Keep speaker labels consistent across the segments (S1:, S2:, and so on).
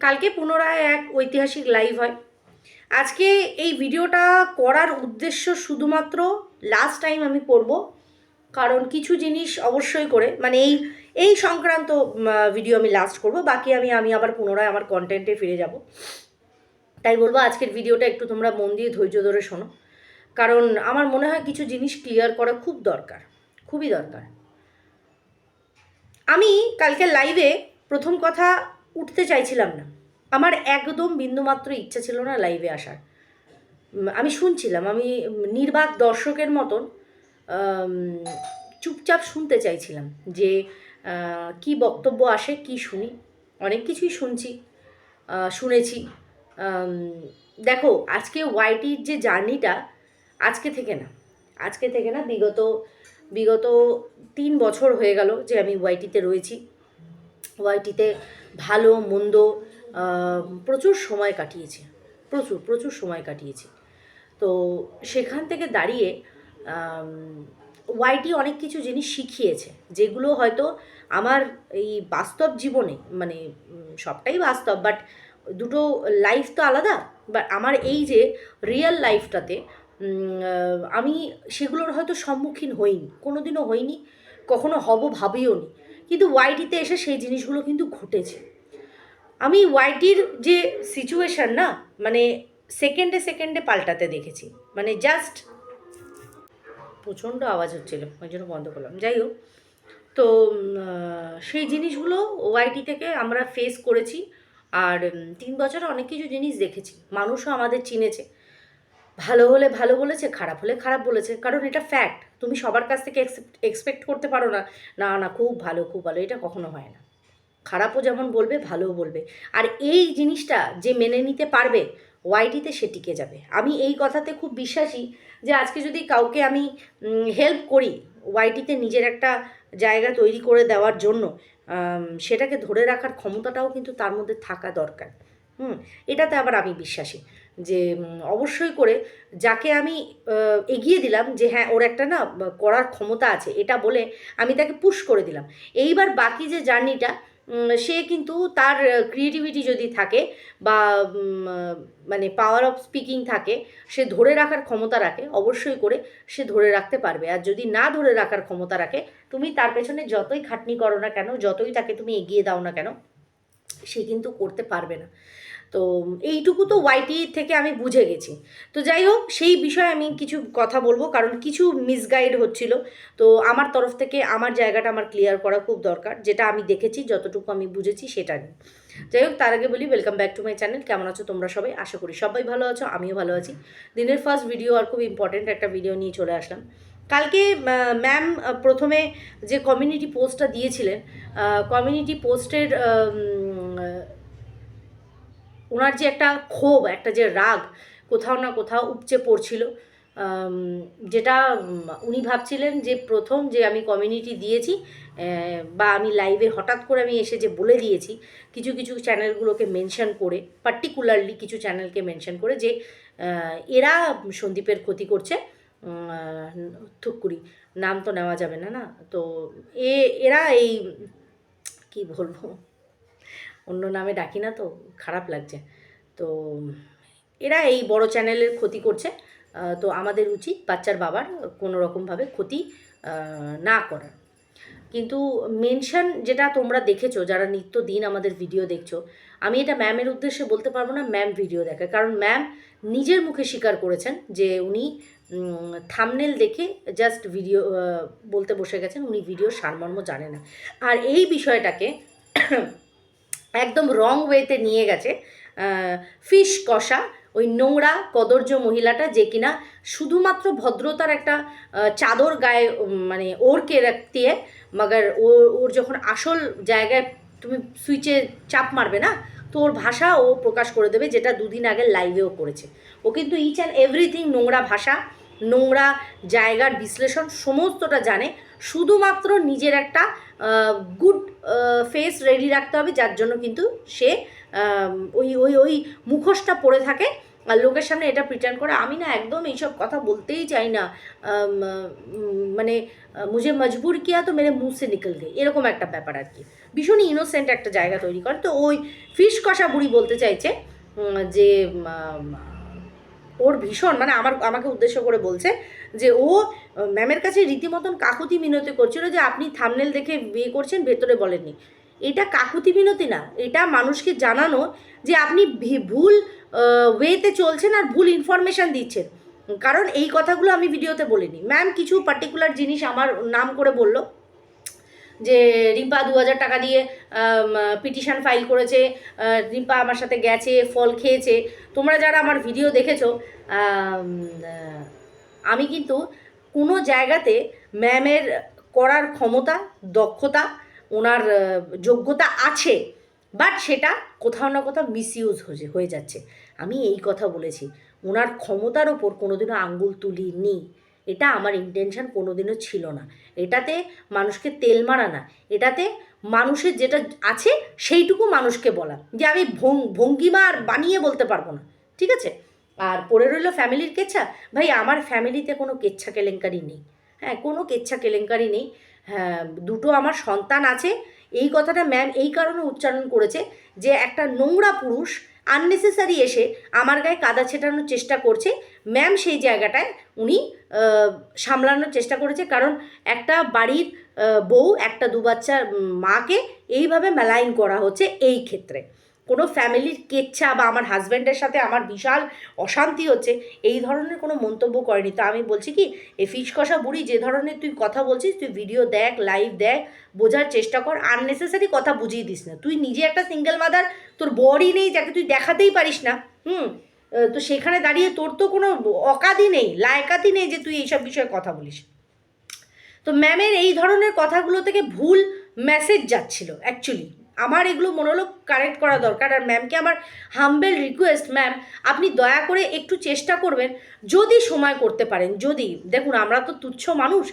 S1: কালকে পুনরায় এক ঐতিহাসিক লাইভ হয়। আজকে এই ভিডিওটা করার উদ্দেশ্য শুধুমাত্র লাস্ট টাইম আমি করব, কারণ কিছু জিনিস অবশ্যই করে মানে এই এই সংক্রান্ত ভিডিও আমি লাস্ট করব, বাকি আমি আমি আবার পুনরায় আমার কন্টেন্টে ফিরে যাব। তাই বলব আজকের ভিডিওটা একটু তোমরা মন দিয়ে ধৈর্য ধরে শোনো, কারণ আমার মনে হয় কিছু জিনিস ক্লিয়ার করা খুব দরকার, খুবই দরকার। আমি কালকে লাইভে প্রথম কথা উঠতে চাইছিলাম না। আমার একদম বিন্দুমাত্র ইচ্ছা ছিল না লাইভে আসার। আমি শুনছিলাম, আমি নির্বাক দর্শকের মতন চুপচাপ শুনতে চাইছিলাম যে কি বক্তব্য আসে, কি শুনি। অনেক কিছুই শুনছি শুনেছি। দেখো, আজকে ওয়াইটির যে জার্নিটা, আজকে থেকে না। আজকে থেকে না বিগত বিগত তিন বছর হয়ে গেল যে আমি ওয়াইটিতে রয়েছি। ওয়াইটিতে ভালো, মন্দ প্রচুর সময় কাটিয়েছি। প্রচুর প্রচুর সময় কাটিয়েছি। তো সেখান থেকে দাঁড়িয়ে ওয়াইটি অনেক কিছু জিনিস শিখিয়েছে, যেগুলো হয়তো আমার এই বাস্তব জীবনে মানে সবটাই বাস্তব বাট দুটো লাইফ তো আলাদা বাট আমার এই যে রিয়েল লাইফটাতে আমি সেগুলোর হয়তো সম্মুখীন হইনি কোনো দিনও হইনি, কখনো হব ভাবিও নি কিন্তু ওয়াইটিতে এসে সেই জিনিসগুলো কিন্তু ঘটেছে। আমি ওয়াইটির যে সিচুয়েশন না মানে সেকেন্ডে সেকেন্ডে পাল্টাতে দেখেছি। মানে জাস্ট প্রচণ্ড আওয়াজ হচ্ছিল ওই জন্য বন্ধ করলাম। যাই হোক, তো সেই জিনিসগুলো ওয়াইটি থেকে আমরা ফেস করেছি। আর তিন বছরে অনেক কিছু জিনিস দেখেছি। মানুষও আমাদের চিনেছে। ভালো হলে ভালো বলেছে, খারাপ হলে খারাপ বলেছে। কারণ এটা ফ্যাক্ট তুমি সবার কাছ থেকে এক্সপেক্ট করতে পারো না। না না, খুব ভালো খুব ভালো, এটা কখনো হয় না। খারাপও যেমন বলবে, ভালোও বলবে। আর এই জিনিসটা যে মেনে নিতে পারবে ওয়াইটিতে সে টিকে যাবে। আমি এই কথাতে খুব বিশ্বাসী যে আজকে যদি কাউকে আমি হেল্প করি ওয়াইটিতে নিজের একটা জায়গা তৈরি করে দেওয়ার জন্য সেটাকে ধরে রাখার ক্ষমতাটাও কিন্তু তার মধ্যে থাকা দরকার। হুম, এটাতে আবার আমি বিশ্বাসী। যে অবশ্যই করে যাকে আমি এগিয়ে দিলাম যে হ্যাঁ ওর একটা না করার ক্ষমতা আছে, এটা বলে আমি তাকে পুশ করে দিলাম। এইবার বাকি যে জার্নিটা সে কিন্তু তার ক্রিয়েটিভিটি যদি থাকে বা মানে পাওয়ার অফ স্পিকিং থাকে, সে ধরে রাখার ক্ষমতা রাখে, অবশ্যই করে সে ধরে রাখতে পারবে। আর যদি না ধরে রাখার ক্ষমতা রাখে, তুমি তার পেছনে যতই খাটনি করো না কেন, যতই তাকে তুমি এগিয়ে দাও না কেন, সে কিন্তু করতে পারবে না। তো এইটুকু তো ওয়াইটি থেকে আমি বুঝে গেছি। তো যাই হোক, সেই বিষয়ে আমি কিছু কথা বলব, কারণ কিছু মিসগাইড হচ্ছিল। তো আমার তরফ থেকে আমার জায়গাটা আমার ক্লিয়ার করা খুব দরকার, যেটা আমি দেখেছি, যতটুকু আমি বুঝেছি সেটা নিয়ে। যাই হোক, তার আগে বলি welcome back to my channel কেমন আছো তোমরা সবাই? আশা করি সবাই ভালো আছো, আমিও ভালো আছি। দিনের ফার্স্ট ভিডিও আর খুব ইম্পর্ট্যান্ট একটা ভিডিও নিয়ে চলে আসলাম। কালকে ম্যাম প্রথমে যে কমিউনিটি পোস্টটা দিয়েছিলেন কমিউনিটি পোস্টের ওনার যে একটা ক্ষোভ, একটা যে রাগ কোথাও না কোথাও উপচে পড়ছিল যেটা উনি ভাবছিলেন যে প্রথম যে আমি কমিউনিটি দিয়েছি বা আমি লাইভে হঠাৎ করে আমি এসে যে বলে দিয়েছি, কিছু কিছু চ্যানেলগুলোকে মেনশন করে পার্টিকুলারলি কিছু চ্যানেলকে মেনশন করে যে এরা সন্দীপের ক্ষতি করছে থুকুরি নাম তো নেওয়া যাবে না না? তো এ, এরা এই, কি বলব? অন্য নামে ডাকি না তো, খারাপ লাগছে। তো এরা এই বড় চ্যানেলের ক্ষতি করছে। তো আমাদের উচিত বাচ্চার বাবার কোনো রকমভাবে ক্ষতি না করার। কিন্তু মেনশন যেটা তোমরা দেখেছ, যারা নিত্য দিন আমাদের ভিডিও দেখছ, আমি এটা ম্যামের উদ্দেশ্যে বলতে পারব না, ম্যাম ভিডিও দেখে কারণ ম্যাম নিজের মুখে স্বীকার করেছেন যে উনি থামনেল দেখে জাস্ট ভিডিও বলতে বসে গেছেন, উনি ভিডিও সারমর্ম জানে না। আর এই বিষয়টাকে একদম রং ওয়েতে নিয়ে গেছে। ফিশ কষা, ওই নোংরা কদর্য মহিলাটা যে কিনা শুধুমাত্র ভদ্রতার একটা চাদর গায়ে মানে ওরকে রাখতে, মাগার ওর ওর যখন আসল জায়গায় তুমি সুইচে চাপ মারবে না, তো ওর ভাষা ও প্রকাশ করে দেবে যেটা দুদিন আগে লাইভেও করেছে। ও কিন্তু ইচ অ্যান্ড এভরিথিং নোংরা ভাষা, নোংরা জায়গার বিশ্লেষণ সমস্তটা জানে শুধুমাত্র নিজের একটা গুড ফেস রেডি রাখতে হবে, যার জন্য কিন্তু সে ওই ওই ওই মুখোশটা পরে থাকে। আর লোকের সামনে এটা প্রিটেন্ড করে। আমি না একদম এইসব কথা বলতেই চাই না। মানে মুঝে মজবুর কিয়া তো মেরে মুখ সে নিকল গে এরকম একটা ব্যাপার আর কি। ভীষণই ইনোসেন্ট একটা জায়গা তৈরি করে। তো ওই ফিশ কষা বুড়ি বলতে চাইছে যে ওর ভীষণ মানে আমার, আমাকে উদ্দেশ্য করে বলছে যে ও ম্যামের কাছে রীতিমতন কাকুতি মিনতি করছিল যে আপনি থামনেল দেখে বিয়ে করছেন, ভেতরে বলেননি। এটা কাকুতি মিনতি না, এটা মানুষকে জানানো যে আপনি ভুল ওয়েতে চলছেন আর ভুল ইনফরমেশান দিচ্ছেন। কারণ এই কথাগুলো আমি ভিডিওতে বলিনি। ম্যাম কিছু পার্টিকুলার জিনিস আমার নাম করে বলল। যে রিম্পা দু হাজার টাকা দিয়ে পিটিশন ফাইল করেছে রিম্পা আমার সাথে গেছে, ফল খেয়েছে। তোমরা যারা আমার ভিডিও দেখেছ আম, কিন্তু কোনো জায়গাতে ম্যামের করার ক্ষমতা দক্ষতা ওনার যোগ্যতা আছে বাট সেটা কোথাও না কোথাও মিসইউজ হয়ে যাচ্ছে। আমি এই কথা বলেছি ওনার ক্ষমতার ওপর কোনোদিনও আঙ্গুল তুলিনি। এটা আমার ইন্টেনশন কোনোদিনও ছিল না। এটাতে মানুষকে তেল মারা না। এটাতে মানুষের যেটা আছে সেইটুকু মানুষকে বলা। যে আমি ভং ভঙ্গিমা আর বানিয়ে বলতে পারব না। ঠিক আছে? আর পড়ে রইল ফ্যামিলির কেচ্ছা? ভাই, আমার ফ্যামিলিতে কোনো কেচ্ছা কেলেঙ্কারি নেই। হ্যাঁ কোনো কেচ্ছা কেলেঙ্কারি নেই। হ্যাঁ দুটো আমার সন্তান আছে। এই কথাটা ম্যাম এই কারণে উচ্চারণ করেছে যে, একটা নোংরা পুরুষ আননেসেসারি এসে আমার গায়ে কাদা ছেটানোর চেষ্টা করছে। ম্যাম সেই জায়গাটায় উনি সামলানোর চেষ্টা করেছে। কারণ একটা বাড়ির বউ, একটা দু বাচ্চার মাকে এইভাবে মেলাইন করা হচ্ছে এই ক্ষেত্রে। কোনো ফ্যামিলির কেচ্ছা বা আমার হাজব্যান্ডের সাথে আমার বিশাল অশান্তি হচ্ছে, এই ধরনের কোনো মন্তব্য করেনি। তো আমি বলছি কি এই ফিস কষা বুড়ি যে ধরনের তুই কথা বলছিস, তুই ভিডিও দেখ লাইভ দেখ, বোঝার চেষ্টা কর আননেসেসারি কথা বুঝিয়ে দিস না। তুই নিজে একটা সিঙ্গেল মাদার তোর বডি নেই যাকে তুই দেখাতেই পারিস না, হুম? তো সেখানে দাঁড়িয়ে তোর তো কোনো অকাদি নেই, লায়কাতি নেই যে তুই এইসব বিষয়ে কথা বলিস। তো ম্যামের এই ধরনের কথাগুলো থেকে ভুল মেসেজ যাচ্ছিল অ্যাকচুয়ালি আমার এগুলো মনে হলো কারেক্ট করা দরকার। আর ম্যামকে আমার হাম্বেল রিকোয়েস্ট ম্যাম আপনি দয়া করে একটু চেষ্টা করবেন যদি সময় করতে পারেন, যদি, দেখুন, আমরা তো তুচ্ছ মানুষ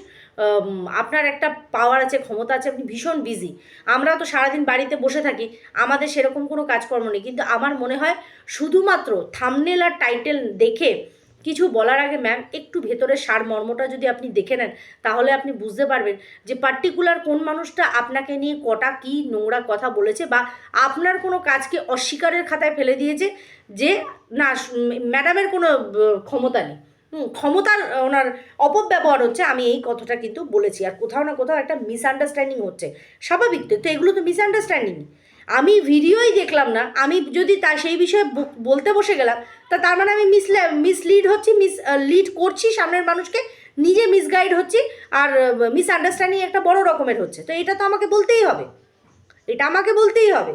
S1: আপনার একটা পাওয়ার আছে, ক্ষমতা আছে, আপনি ভীষণ বিজি আমরা তো সারাদিন বাড়িতে বসে থাকি, আমাদের সেরকম কোনো কাজকর্ম নেই। কিন্তু আমার মনে হয় শুধুমাত্র থামনেল আর টাইটেল দেখে কিছু বলার আগে ম্যাম একটু ভেতরের সার মর্মটা যদি আপনি দেখে নেন, তাহলে আপনি বুঝতে পারবেন যে পার্টিকুলার কোন মানুষটা আপনাকে নিয়ে কটা কি নোংরা কথা বলেছে বা আপনার কোনো কাজকে অস্বীকারের খাতায় ফেলে দিয়েছে যে, না, ম্যাডামের কোনো ক্ষমতা নেই। ক্ষমতার ওনার অপব্যবহার হচ্ছে, আমি এই কথাটা কিন্তু বলেছি। আর কোথাও না কোথাও একটা মিসআন্ডারস্ট্যান্ডিং হচ্ছে। স্বাভাবিক তো এগুলো তো মিসআন্ডারস্ট্যান্ডিং আমি ভিডিওই দেখলাম না, আমি যদি তা সেই বিষয়ে বলতে বসে গেলাম, তা তার মানে আমি মিস মিসলিড হচ্ছি, মিস লিড করছি সামনের মানুষকে, নিজে মিসগাইড হচ্ছি আর মিসআন্ডারস্ট্যান্ডিং একটা বড় রকমের হচ্ছে। তো এটা তো আমাকে বলতেই হবে। এটা আমাকে বলতেই হবে।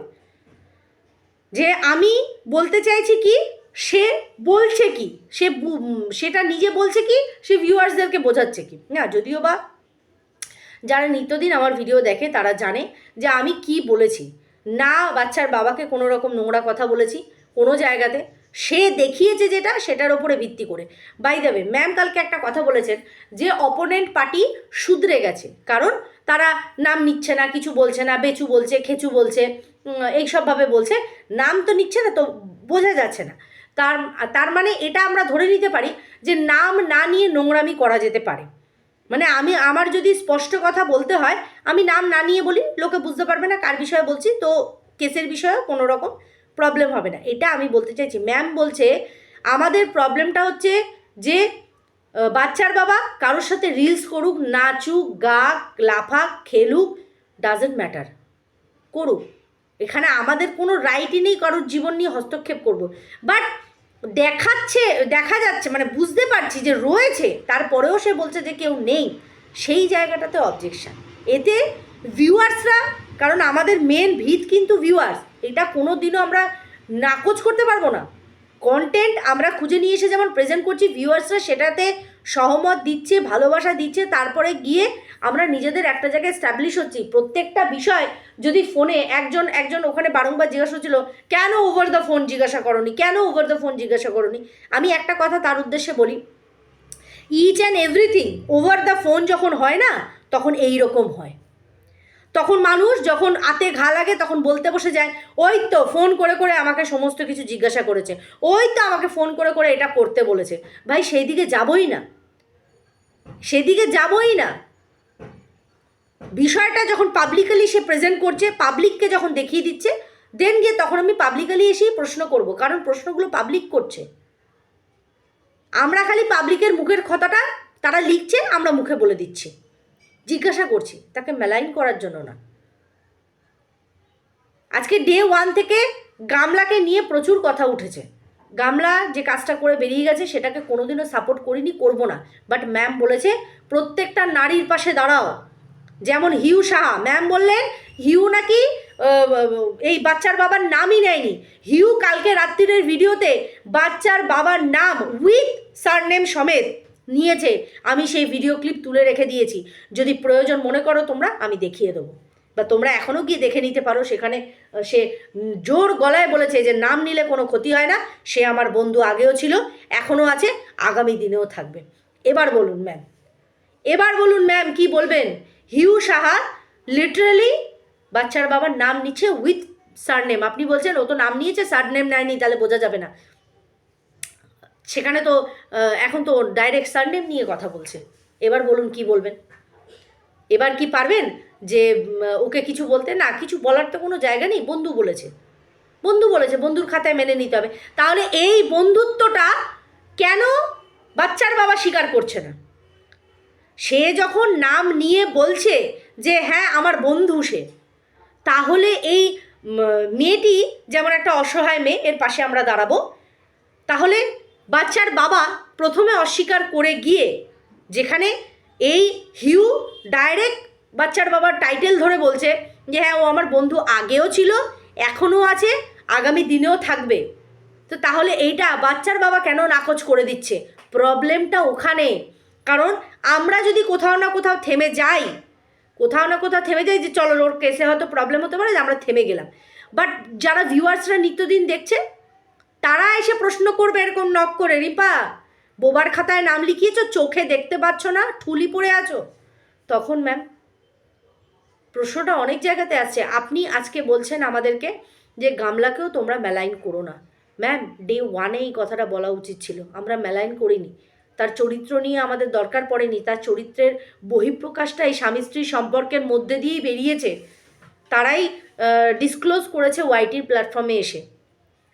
S1: যে আমি বলতে চাইছি কি, সে বলছে কি, সে সেটা নিজে বলছে কি, সে ভিউয়ার্সদেরকে বোঝাচ্ছে কি। না, যদিও বা যারা নিত্যদিন আমার ভিডিও দেখে তারা জানে যে আমি কি বলেছি। না, বাচ্চার বাবাকে কোনো রকম নোংরা কথা বলেছি কোনো জায়গাতে। সে দেখিয়েছে যেটা, সেটার ওপরে ভিত্তি করে। বাই দেবে ম্যাম কালকে একটা কথা বলেছেন যে অপোনেন্ট পার্টি শুধরে গেছে। কারণ তারা নাম নিচ্ছে না, কিছু বলছে না, বেচু বলছে, খেচু বলছে এইসবভাবে বলছে। নাম তো নিচ্ছে না তো বোঝা যাচ্ছে না। তার তার মানে এটা আমরা ধরে নিতে পারি যে নাম না নিয়ে নোংরামি করা যেতে পারে। মানে আমি আমার যদি স্পষ্ট কথা বলতে হয়, আমি নাম না নিয়ে বলি, লোকে বুঝতে পারবে না কার বিষয়ে বলছি, তো কেসের বিষয়েও কোনো রকম প্রবলেম হবে না। এটা আমি বলতে চাইছি। ম্যাম বলছে, আমাদের প্রবলেমটা হচ্ছে যে বাচ্চার বাবা কারোর সাথে রিলস করুক, নাচুক, গাক, লাফাক, খেলুক ডাজেন্ট ম্যাটার করুক। এখানে আমাদের কোনো রাইটই নেই কারোর জীবন নিয়ে হস্তক্ষেপ করব। বাট দেখাচ্ছে, দেখা যাচ্ছে মানে বুঝতে পারছি যে রয়েছে, তারপরেও সে বলছে যে কেউ নেই। সেই জায়গাটাতে অবজেকশান এতে ভিউয়ার্সরা কারণ আমাদের মেন ভিত কিন্তু ভিউয়ার্স এটা কোনো দিনও আমরা নাকচ করতে পারব না। কন্টেন্ট আমরা খুঁজে নিয়ে এসে যেমন প্রেজেন্ট করছি ভিউয়ার্সরা সেটাতে সহমত দিচ্ছে, ভালোবাসা দিচ্ছে, তারপরে গিয়ে আমরা নিজেদের একটা জায়গায় স্ট্যাবলিশ হচ্ছি। প্রত্যেকটা বিষয় যদি ফোনে একজন একজন ওখানে বারংবার জিজ্ঞাসা হচ্ছিল কেন ওভার দ্য ফোন জিজ্ঞাসা করনি? কেন ওভার দ্য ফোন জিজ্ঞাসা করনি? আমি একটা কথা তার উদ্দেশ্যে বলি each and everything over the phone যখন হয় না, তখন এই রকম হয়। তখন মানুষ যখন আতে ঘা লাগে তখন বলতে বসে যায়, ওই তো ফোন করে করে আমাকে সমস্ত কিছু জিজ্ঞাসা করেছে, ওই তো আমাকে ফোন করে করে এটা করতে বলেছে। ভাই সেই দিকে যাবই না। সেদিকে যাবই না। বিষয়টা যখন পাবলিকালি সে প্রেজেন্ট করছে পাবলিককে যখন দেখিয়ে দিচ্ছে দেন গিয়ে তখন আমি পাবলিকালি এসেই প্রশ্ন করব, কারণ প্রশ্নগুলো পাবলিক করছে। আমরা খালি পাবলিকের মুখের কথাটা তারা লিখছে, আমরা মুখে বলে দিচ্ছি। জিজ্ঞাসা করছি, তাকে মেলাইন করার জন্য না। আজকে ডে ওয়ান থেকে গামলাকে নিয়ে প্রচুর কথা উঠেছে। গামলা যে কাজটা করে বেরিয়ে গেছে, সেটাকে কোনোদিনও সাপোর্ট করিনি, করব না। বাট ম্যাম বলেছে, প্রত্যেকটা নারীর পাশে দাঁড়াও। যেমন হিউ সাহা ম্যাম বললেন, হিউ নাকি এই বাচ্চার বাবার নামই নেয়নি। হিউ কালকে রাত্রিরের ভিডিওতে বাচ্চার বাবার নাম উইথ সারনেম সমেত নিয়েছে, আমি সেই ভিডিও ক্লিপ তুলে রেখে দিয়েছি। যদি প্রয়োজন মনে করো তোমরা, আমি দেখিয়ে দেবো। বা তোমরা এখনও গিয়ে দেখে নিতে পারো, সেখানে সে জোর গলায় বলেছে যে, নাম নিলে কোনো ক্ষতি হয় না, সে আমার বন্ধু আগেও ছিল এখনও আছে, আগামী দিনেও থাকবে। এবার বলুন ম্যাম এবার বলুন ম্যাম কি বলবেন? হিউ সাহা লিটারালি বাচ্চার বাবার নাম নিচ্ছে উইথ সারনেম আপনি বলছেন, ও তো নাম নিয়েছে সারনেম নেয়নি, তাহলে বোঝা যাবে না। সেখানে তো এখন তো ডাইরেক্ট সারনেম নিয়ে কথা বলছে। এবার বলুন কি বলবেন? এবার কি পারবেন যে ওকে কিছু বলতে? না, কিছু বলার তো কোনো জায়গা নেই, বন্ধু বলেছে। বন্ধু বলেছে, বন্ধুর খাতায় মেনে নিতে হবে। তাহলে এই বন্ধুত্বটা কেন বাচ্চার বাবা স্বীকার করছে না? সে যখন নাম নিয়ে বলছে যে হ্যাঁ আমার বন্ধু সে, তাহলে এই মেয়েটি যেমন একটা অসহায় মেয়ে, এর পাশে আমরা দাঁড়াবো, তাহলে বাচ্চার বাবা প্রথমে অস্বীকার করে গিয়ে যেখানে এই হিউ ডাইরেক্ট বাচ্চার বাবার টাইটেল ধরে বলছে যে হ্যাঁ ও আমার বন্ধু আগেও ছিল, এখনও আছে, আগামী দিনেও থাকবে। তো তাহলে এইটা বাচ্চার বাবা কেন নাকচ করে দিচ্ছে? প্রবলেমটা ওখানে। কারণ আমরা যদি কোথাও না কোথাও থেমে যাই, কোথাও না কোথাও থেমে যাই যে চলো, ওর কেসে হয়তো প্রবলেম হতে পারে যে আমরা থেমে গেলাম। বাট যারা ভিউয়ার্সরা নিত্যদিন দেখছে তারা এসে প্রশ্ন করবে এরকম নক করে, রিপা, বোবার খাতায় নাম লিখিয়েছো, চোখে দেখতে পাচ্ছ না, ঠুলি পড়ে আছো? তখন ম্যাম প্রশ্নটা অনেক জায়গাতে আছে আপনি আজকে বলছেন আমাদেরকে যে, গামলাকেও তোমরা মেলাইন করো না। ম্যাম ডে ওয়ানে এই কথাটা বলা উচিত ছিল। আমরা মেলাইন করিনি। তার চরিত্র নিয়ে আমাদের দরকার পড়েনি। তার চরিত্রের বহিঃপ্রকাশটা এই স্বামী স্ত্রীর সম্পর্কের মধ্যে দিয়েই বেরিয়েছে। তারাই ডিসক্লোজ করেছে ওয়াইটির প্ল্যাটফর্মে এসে।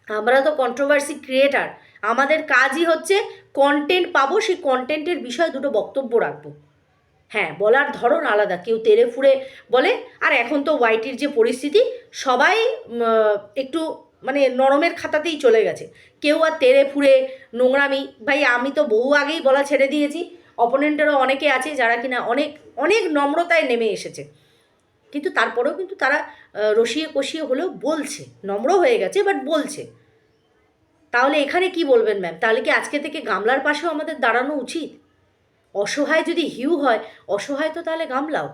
S1: আমরা তো কন্ট্রোভার্সি ক্রিয়েটার আমাদের কাজই হচ্ছে কন্টেন্ট পাবো, সেই কন্টেন্টের বিষয়ে দুটো বক্তব্য রাখব। হ্যাঁ বলার ধরন আলাদা, কেউ তেরে ফুড়ে বলে, আর এখন তো ওয়াইটির যে পরিস্থিতি, সবাই একটু মানে নরমের খাতাতেই চলে গেছে। কেউ আর তেরে ফুড়ে, নোংরামি, ভাই আমি তো বহু আগেই বলা ছেড়ে দিয়েছি অপোনেন্টেরও অনেকে আছে যারা কিনা অনেক অনেক নম্রতায় নেমে এসেছে। কিন্তু তারপরেও কিন্তু তারা রসিয়ে কষিয়ে হলেও বলছে, নম্র হয়ে গেছে বাট বলছে। তাহলে এখানে কি বলবেন ম্যাম তাহলে কি আজকে থেকে গামলার পাশেও আমাদের দাঁড়ানো উচিত? অসহায় যদি হিউ হয়, অসহায় তো তাহলে গামলাও।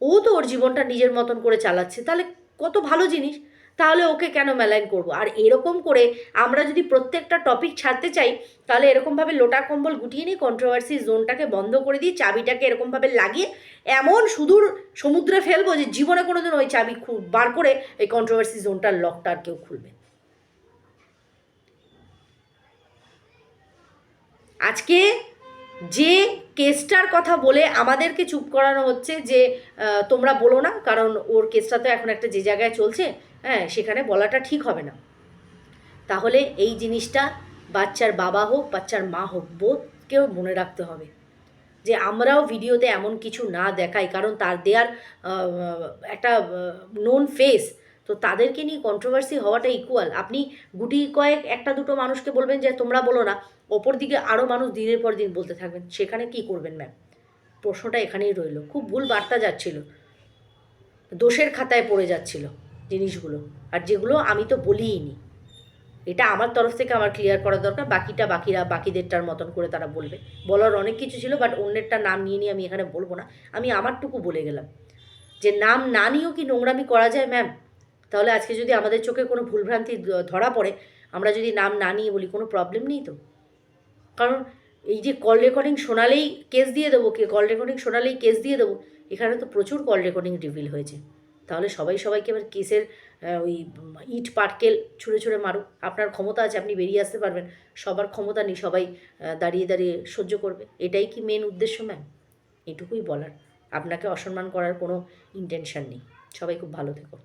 S1: ও তো ওর জীবনটা নিজের মতন করে চালাচ্ছে, তাহলে কত ভালো জিনিস। তাহলে ওকে কেন মেলাইন করব? আর এরকম করে আমরা যদি প্রত্যেকটা টপিক ছাড়তে চাই, তাহলে এরকমভাবে লোটা কম্বল গুটিয়ে নিয়ে কন্ট্রোভার্সি জোনটাকে বন্ধ করে দিয়ে চাবিটাকে এরকমভাবে লাগিয়ে এমন সুদূর সমুদ্রে ফেলব যে জীবনে কোনোদিন ওই চাবি বার করে এই কন্ট্রোভার্সি জোনটার লকটা আর কেউ খুলবে আজকে যে কেসটার কথা বলে আমাদেরকে চুপ করানো হচ্ছে যে তোমরা বলো না, কারণ ওর কেসটা তো এখন একটা যে জায়গায় চলছে হ্যাঁ সেখানে বলাটা ঠিক হবে না। তাহলে এই জিনিসটা বাচ্চার বাবা হোক, বাচ্চার মা হোক বোধকেও মনে রাখতে হবে। যে আমরাও ভিডিওতে এমন কিছু না দেখাই, কারণ তার দেয়ার একটা নোন ফেস তো তাদেরকে নিয়ে কন্ট্রোভার্সি হওয়াটা ইকুয়াল আপনি গুটি কয়েক, একটা, দুটো মানুষকে বলবেন যে, তোমরা বলো না। ওপর দিকে আরও মানুষ দিনের পর দিন বলতে থাকবেন, সেখানে কি করবেন ম্যাম প্রশ্নটা এখানেই রইল। খুব ভুল বার্তা যাচ্ছিল। দোষের খাতায় পড়ে যাচ্ছিল জিনিসগুলো। আর যেগুলো আমি তো বলিই নি এটা আমার তরফ থেকে আমার ক্লিয়ার করা দরকার। বাকিটা বাকিরা, বাকিদেরটার মতন করে তারা বলবে। বলার অনেক কিছু ছিল বাট অন্যেরটা নাম নিয়ে নিয়ে আমি এখানে বলব না। আমি আমারটুকু বলে গেলাম। যে নাম না নিয়েও কি নোংরামি করা যায় ম্যাম তাহলে আজকে যদি আমাদের চোখে কোনো ভুলভ্রান্তি ধরা পড়ে, আমরা যদি নাম না নিয়ে বলি, কোনো প্রবলেম নেই তো? কারণ এই যে কল রেকর্ডিং শোনালেই কেস দিয়ে দেবো, কে কল রেকর্ডিং শোনালেই কেস দিয়ে দেবো, এখানে তো প্রচুর কল রেকর্ডিং রিভিল হয়েছে। তাহলে সবাই সবাইকে এবার কেসের ওই ইট পাটকেল ছুঁড়ে ছুঁড়ে মারুক। আপনার ক্ষমতা আছে, আপনি বেরিয়ে আসতে পারবেন। সবার ক্ষমতা নেই, সবাই দাঁড়িয়ে দাঁড়িয়ে সহ্য করবে। এটাই কি মেন উদ্দেশ্য ম্যাম এটুকুই বলার। আপনাকে অসম্মান করার কোনো ইন্টেনশন নেই। সবাই খুব ভালো থেকো।